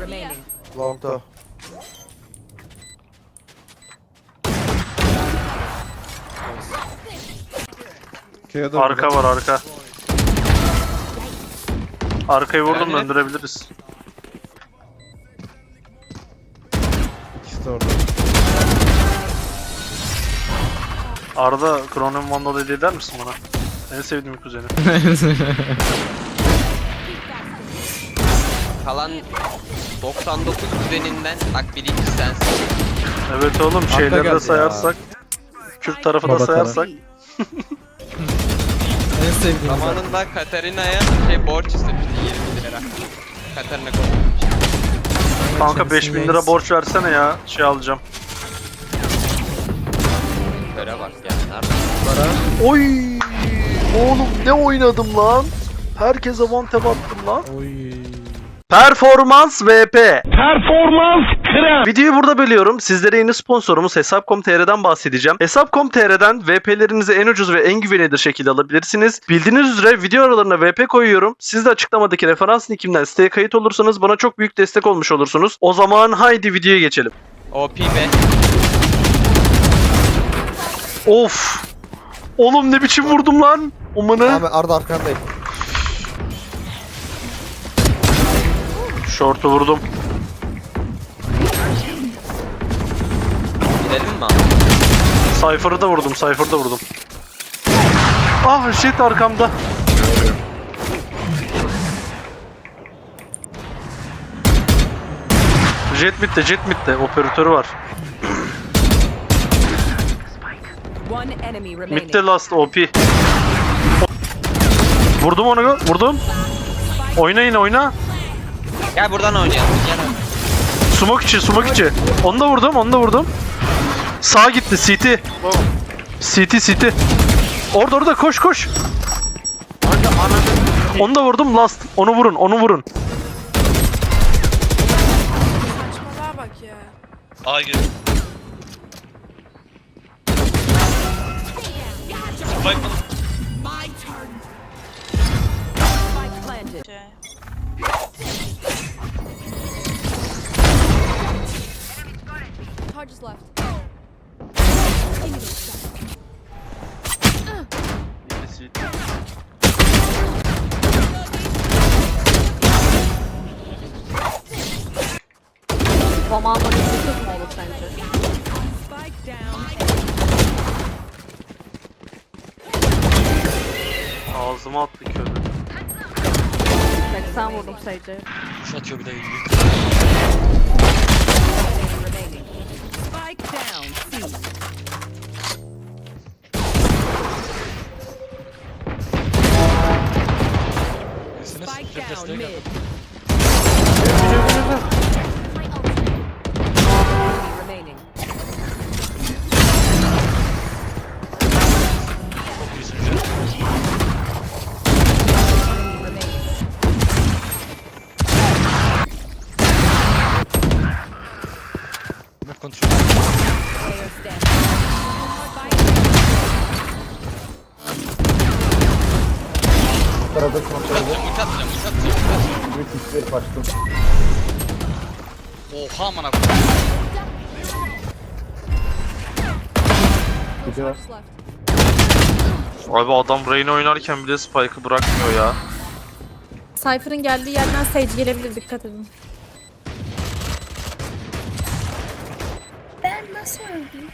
Remaining. Long'da. Arka var arka. Arkayı vurdum Yani- döndürebiliriz. İkisi de orada. Arda Kronon Vandal hediye eder misin bana? En sevdiğim kuzeni. Kalan 99 düzeninden bak birinci sensin. Evet oğlum şeyleri geldi de ya. sayarsak. Kürt tarafı da Baba taraf. sayarsak. En sevdiğim zaten. Zamanında Katarina'ya şey borç istemişti 20 lira. Katarina koymuş. Kanka 5000 lira borç versene ya. Şey alacağım. Böyle bak ya. Nerede? Para. Oy! Oğlum ne oynadım lan? Herkese one tap attım lan. Oy. Performans VP. Performans krem. Videoyu burada bölüyorum. Sizlere yeni sponsorumuz Hesap.com.tr'den bahsedeceğim. Hesap.com.tr'den VP'lerinizi en ucuz ve en güvenilir şekilde alabilirsiniz. Bildiğiniz üzere video aralarına VP koyuyorum. Siz de açıklamadaki referans linkimden siteye kayıt olursanız bana çok büyük destek olmuş olursunuz. O zaman haydi videoya geçelim. OP be. Of! Oğlum ne biçim vurdum lan? Umanı. Abi Arda arkandayım. Short'u vurdum. Gidelim mi abi? Cypher'ı da vurdum, Cypher'ı da vurdum. Ah shit arkamda. Jet midde, jet midde. Operatörü var. One enemy remaining. Midde last OP. Vurdum onu, vurdum. Oyna yine oyna. Gel buradan oynayalım. Gel. Smoke içi, smoke içi. Onu da vurdum, onu da vurdum. Sağa gitti, CT. CT, CT. Orada orada koş koş. Onu da vurdum last. Onu vurun, onu vurun. Saçmalığa bak ya. A gir. Spike bana. Spike planted. Charge Bir fırsat mı olur sence? Spike down. Ağzıma attı körü. 80 vurdum Sage'e. Kuş atıyor bir de Spike down mid. Kontrol edin. Ulti atacağım, ulti atacağım, ulti atacağım. Büyük işleri kaçtım. Oha amına koyayım. Gece var. Abi adam Reyna oynarken bile Spike'ı bırakmıyor ya. Cypher'ın geldiği yerden Sage gelebilir dikkat edin. Ben nasıl öldüm?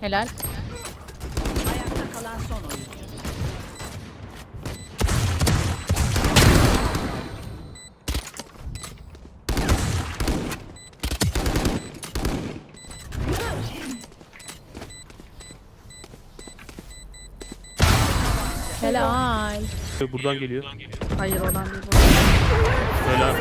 Helal. ayakta kalan son oyuncu. Helal. Buradan geliyor. Hayır oradan değil. Helal.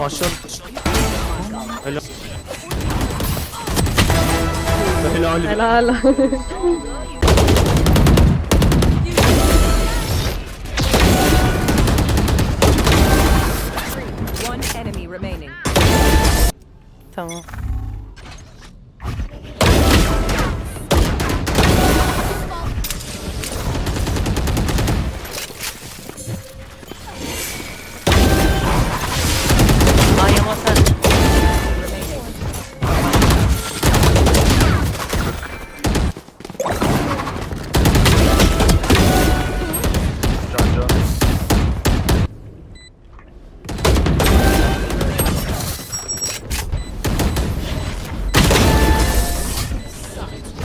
Aşağı. Helal. Helal. Helal.